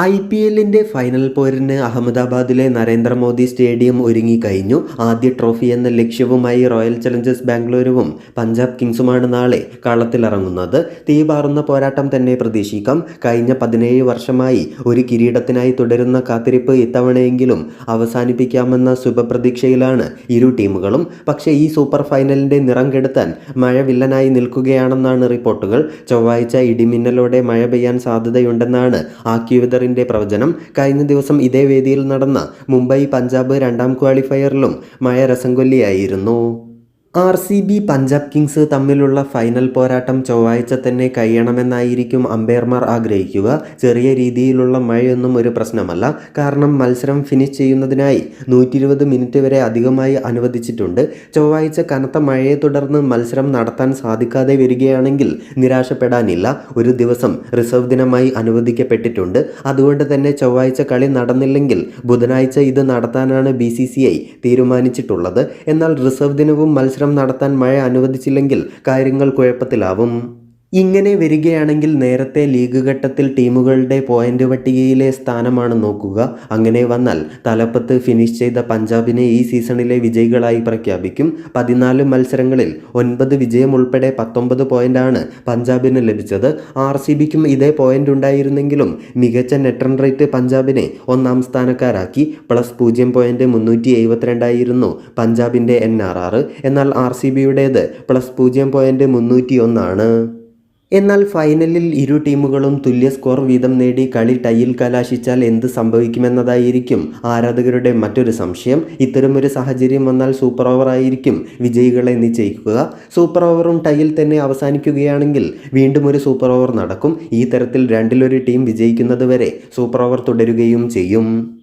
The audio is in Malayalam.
ഐ പി എല്ലിന്റെ ഫൈനൽ പോരിന് അഹമ്മദാബാദിലെ നരേന്ദ്രമോദി സ്റ്റേഡിയം ഒരുങ്ങിക്കഴിഞ്ഞു ആദ്യ ട്രോഫി എന്ന ലക്ഷ്യവുമായി റോയൽ ചലഞ്ചേഴ്സ് ബാംഗ്ലൂരുവും പഞ്ചാബ് കിങ്സുമാണ് നാളെ കളത്തിലിറങ്ങുന്നത്. തീപാറുന്ന പോരാട്ടം തന്നെ പ്രതീക്ഷിക്കാം. കഴിഞ്ഞ പതിനേഴ് വർഷമായി ഒരു കിരീടത്തിനായി തുടരുന്ന കാത്തിരിപ്പ് ഇത്തവണയെങ്കിലും അവസാനിപ്പിക്കാമെന്ന ശുഭപ്രതീക്ഷയിലാണ് ഇരു ടീമുകളും. പക്ഷേ ഈ സൂപ്പർ ഫൈനലിന്റെ നിറം കെടുത്താൻ മഴ വില്ലനായി നിൽക്കുകയാണെന്നാണ് റിപ്പോർട്ടുകൾ. ചൊവ്വാഴ്ച ഇടിമിന്നലോടെ മഴ പെയ്യാൻ സാധ്യതയുണ്ടെന്നാണ് ആക്യുവിതറിന്റെ പ്രവചനം കഴിഞ്ഞ ദിവസം ഇതേ വേദിയിൽ നടന്ന മുംബൈ പഞ്ചാബ് രണ്ടാം ക്വാളിഫയറിലും മഴ രസംകൊല്ലിയായിരുന്നു R C B Punjab kings തമ്മിലുള്ള ഫൈനൽ പോരാട്ടം ചൊവ്വാഴ്ച തന്നെ കഴിയണമെന്നായിരിക്കും അമ്പയർമാർ ആഗ്രഹിക്കുക. ചെറിയ രീതിയിലുള്ള മഴയൊന്നും ഒരു പ്രശ്നമല്ല. കാരണം മത്സരം ഫിനിഷ് ചെയ്യുന്നതിനായി നൂറ്റി ഇരുപത് മിനിറ്റ് വരെ അധികമായി അനുവദിച്ചിട്ടുണ്ട്. ചൊവ്വാഴ്ച കനത്ത മഴയെ തുടർന്ന് മത്സരം നടത്താൻ സാധിക്കാതെ വരികയാണെങ്കിൽ നിരാശപ്പെടാനില്ല. ഒരു ദിവസം റിസർവ് ദിനമായി അനുവദിക്കപ്പെട്ടിട്ടുണ്ട്. അതുകൊണ്ട് തന്നെ ചൊവ്വാഴ്ച കളി നടന്നില്ലെങ്കിൽ ബുധനാഴ്ച ഇത് നടത്താനാണ് ബി തീരുമാനിച്ചിട്ടുള്ളത്. എന്നാൽ റിസർവ് ദിനവും മത്സരം നടത്താൻ മഴ അനുവദിച്ചില്ലെങ്കിൽ കാര്യങ്ങൾ കുഴപ്പത്തിലാവും. ഇങ്ങനെ വരികയാണെങ്കിൽ നേരത്തെ ലീഗ് ഘട്ടത്തിൽ ടീമുകളുടെ പോയിന്റ് പട്ടികയിലെ സ്ഥാനമാണ് നോക്കുക. അങ്ങനെ വന്നാൽ തലപ്പത്ത് ഫിനിഷ് ചെയ്ത പഞ്ചാബിനെ ഈ സീസണിലെ വിജയികളായി പ്രഖ്യാപിക്കും. പതിനാല് മത്സരങ്ങളിൽ ഒൻപത് വിജയം ഉൾപ്പെടെ പത്തൊമ്പത് പോയിന്റാണ് പഞ്ചാബിന് ലഭിച്ചത്. ആർ സി ബിക്കും ഇതേ പോയിന്റ് ഉണ്ടായിരുന്നെങ്കിലും മികച്ച നെറ്റ് റൺ റേറ്റ് പഞ്ചാബിനെ ഒന്നാം സ്ഥാനക്കാരാക്കി. പ്ലസ് പൂജ്യം പോയിന്റ് മുന്നൂറ്റി എഴുപത്തിരണ്ടായിരുന്നു പഞ്ചാബിന്റെ എൻ ആർ ആർ. എന്നാൽ ആർ സി ബിയുടേത് പ്ലസ് പൂജ്യം പോയിന്റ് മുന്നൂറ്റി ഒന്നാണ്. എന്നാൽ ഫൈനലിൽ ഇരു ടീമുകളും തുല്യ സ്കോർ വീതം നേടി കളി ടൈയിൽ കലാശിച്ചാൽ എന്ത് സംഭവിക്കുമെന്നതായിരിക്കും ആരാധകരുടെ മറ്റൊരു സംശയം. ഇത്തരമൊരു സാഹചര്യം വന്നാൽ സൂപ്പർ ഓവർ ആയിരിക്കും. വിജയികളെ നിശ്ചയിക്കുക. സൂപ്പർ ഓവറും ടൈയിൽ തന്നെ അവസാനിക്കുകയാണെങ്കിൽ വീണ്ടും ഒരു സൂപ്പർ ഓവർ നടക്കും. ഈ തരത്തിൽ രണ്ടിലൊരു ടീം വിജയിക്കുന്നത് വരെ സൂപ്പർ ഓവർ തുടരുകയും ചെയ്യും.